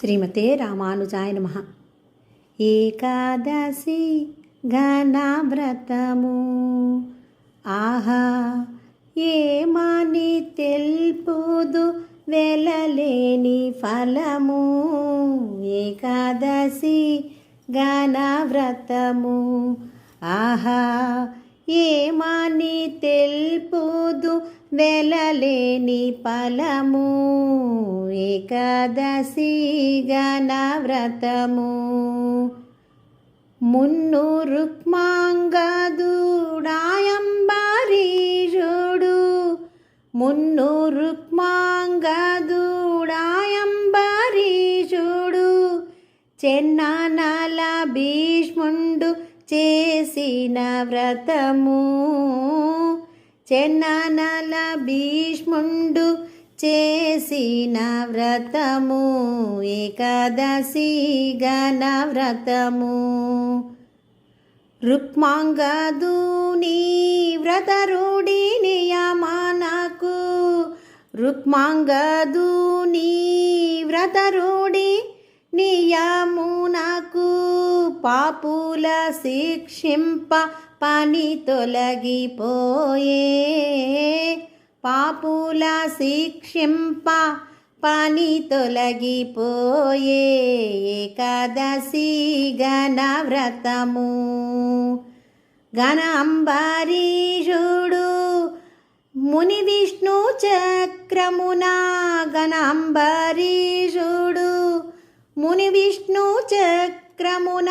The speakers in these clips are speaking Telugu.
శ్రీమతే రామానుజాయ నమ. ఏకాదశి ఘనవ్రతము. ఆహా ఏమని తెల్పుదు వెలలేని ఫలము. ఏకాదశి ఘనవ్రతము. ఆహా ఏమని తెల్పుదు వెలలేని ఫలము? ఏకాదశి ఘనవ్రతము? మున్ను రుక్మాంగదుడాయంబరీషుడు. మున్ను రుక్మాంగదుడాయంబరీషుడు. చెన్నానాల భీష్ముండు చేసిన వ్రతము. చెన్నానాల భీష్ముండు చేసిన వ్రతము. ఏకాదశి గణ వ్రతము. రుక్మాంగదు నీ వ్రతరుడి నియమానకు రుక్మాంగదు నీ వ్రతరుడి నియమునకు పాపుల శిక్షింప పని తొలగిపోయే. పాపుల శిక్షింప పని తొలగిపోయే. ఏకాదశి గణ వ్రతము ముని విష్ణు చక్రమున గణ ముని విష్ణు చక్రమున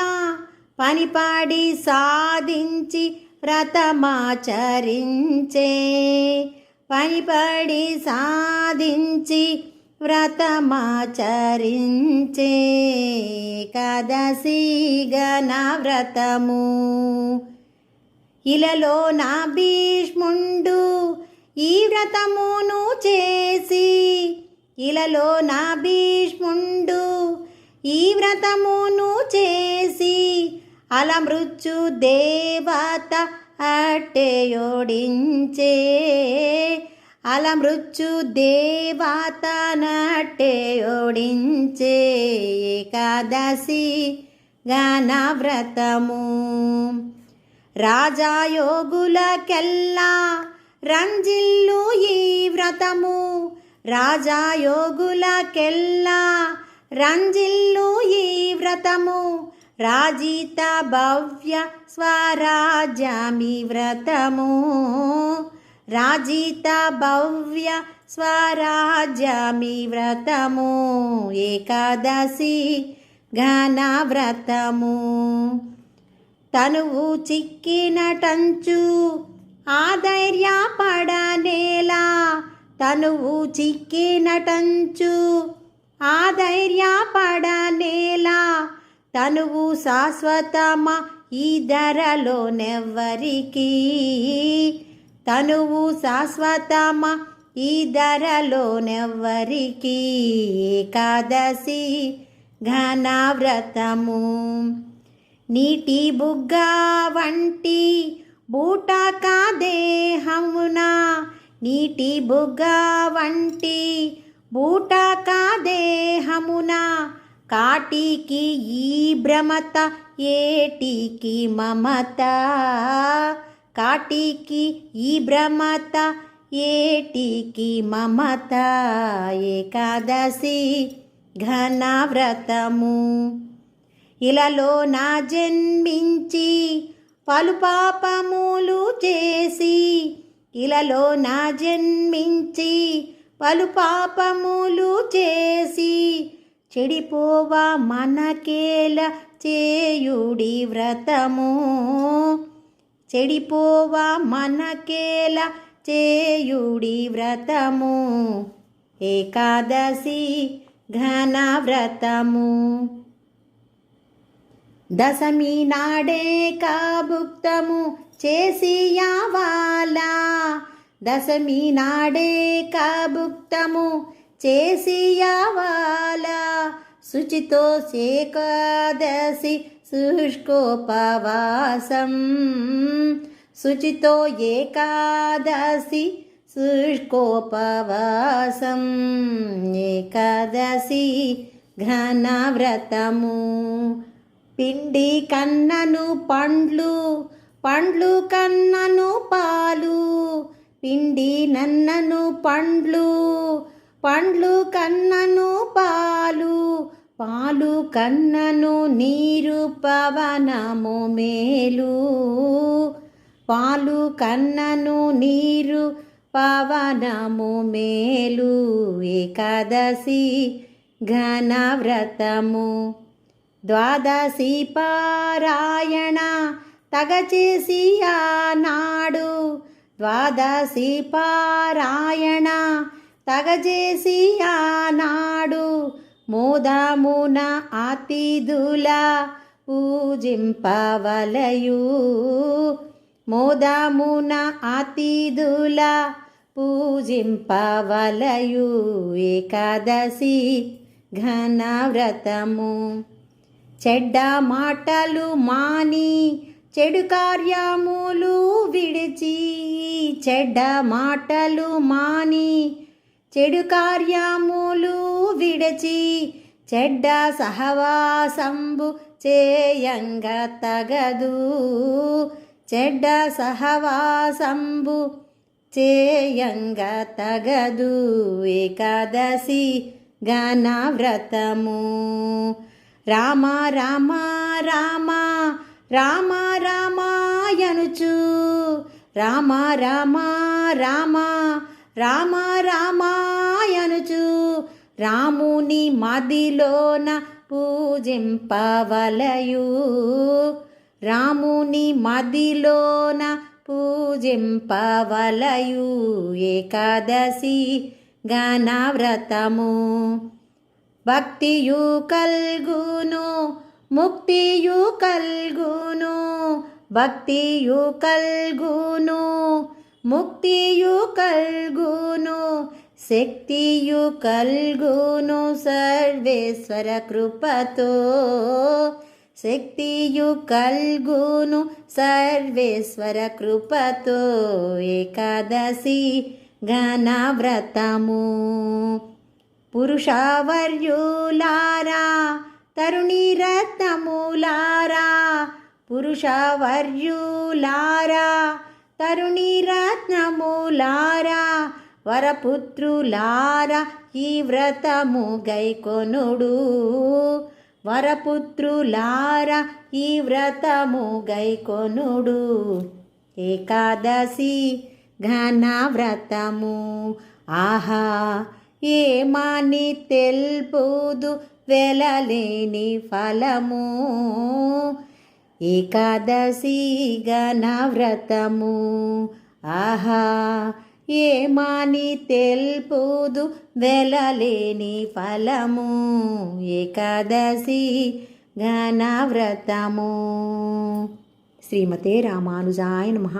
పనిపాడి సాధించి వ్రతమాచరించే. పనిపడి సాధించి వ్రతమాచరించే. కదసి వ్రతము. ఇలలో నా భీష్ముండు ఈ వ్రతమును చేసి ఇలలో నా భీష్ముండు ఈ వ్రతమును చేసి అల మృత్యు దేవత అట్టేయోడించే అల మృత్యు దేవత నట్టేయోడించే ఏకాదశి గణ వ్రతము రాజాయోగులకెల్లా రంజిల్లు ఈ వ్రతము. రాజాయోగులకెల్లా రంజిల్లు ఈ వ్రతము. రాజిత భవ్య స్వరాజ్యమి వ్రతము రాజిత భవ్య స్వరాజ్యమి వ్రతము ఏకాదశి ఘన వ్రతము తనువు చిక్కినటంచు ఆధైర్యపడనేలా తనువు చిక్కినటంచు ఆ ఆధైర్యపడనేలా తనువు శాశ్వతమ? ఈ ధరలోనెవ్వరికి తనువు శాశ్వతమ? ఈ ధరలోనెవ్వరికి ఏకాదశి ఘనవ్రతము. నీటి బుగ్గ వంటి బూటక దేహమున నీటి బుగ్గ వంటి బూటక దేహమున కాటికి ఈ భ్రమత ఏటికి మమత? కాటికి ఈ భ్రమత ఏటికి మమత? ఏకాదశి ఘనవ్రతము. ఇలలో నా జన్మించి పలు పాపములు చేసి ఇలలో నా జన్మించి పలు పాపములు చేసి చెడిపోవా మనకేల చేయుడి వ్రతము? చెడిపోవా మనకేల చేయుడి వ్రతము? ఏకాదశి ఘన వ్రతము. దశమి నాడే కాబుక్తము చేసి యావాలా? దశమి నాడే కాబుక్తము చేసి యావాల శుచితో ఏకాదశి శుష్కోపవాసం శుచితో ఏకాదశి శుష్కోపవాసం ఏకాదశి ఘనవ్రతము. పిండి కన్నను పండ్లు పండ్లు కన్నను పాలు పిండి నన్నను పండ్లు పండ్లు కన్నను పాలు పాలు కన్నను నీరు పవనము మేలు. పాలు కన్నను నీరు పవనము మేలు. ఏకాదశి ఘనవ్రతము. ద్వాదశి పారాయణ తగచేసి ఆనాడు ద్వాదశి పారాయణ తగజేసి ఆనాడు మోదమున అతిథుల పూజింపవలయు. మోదమున అతిథుల పూజింపవలయు ఏకాదశి ఘనవ్రతము. చెడ్డ మాటలు మాని చెడు కార్యములు విడిచి చెడ్డ మాటలు మాని చెడు కార్యములు విడిచి చెడ్డ సహవాసంబు చేయంగ తగదు. చెడ్డ సహవాసంబు చేయంగ తగదు ఏకాదశి ఘనవ్రతము. రామ రామ రామ రామ రామాయనుచు రామ రామ రామ రామ రామాయనుచు రాముని మదిలోన పూజింపవలయు. రాముని మదిలోన పూజింపవలయు. ఏకాదశి గణవ్రతము భక్తియు కల్గును ముక్తియు కల్గును భక్తియు కల్గును ముక్తియు కల్గును శక్తియు కల్గును సర్వేశ్వర కృపతో. శక్తియు కల్గును సర్వేశ్వర కృపతో. ఏకాదశి ఘనవ్రతము. పురుషావర్యులారా తరుణీరత్నములారా పురుషవర్యులారా. తరుణీరత్నములారా వరపుత్రులారా ఈ వ్రతము గైకొనుడు. వరపుత్రులారా ఈ వ్రతము గైకొనుడు. ఏకాదశి ఘనవ్రతము. ఆహా ఏమాని తెల్పుదు వెలలేని ఫలము ఏకాదశి ఘనవ్రతము. ఆహా ఏమాని తెల్పుదు వెలలేని ఫలము ఏకాదశి గణవ్రతము శ్రీమతే రామానుజాయ నమః.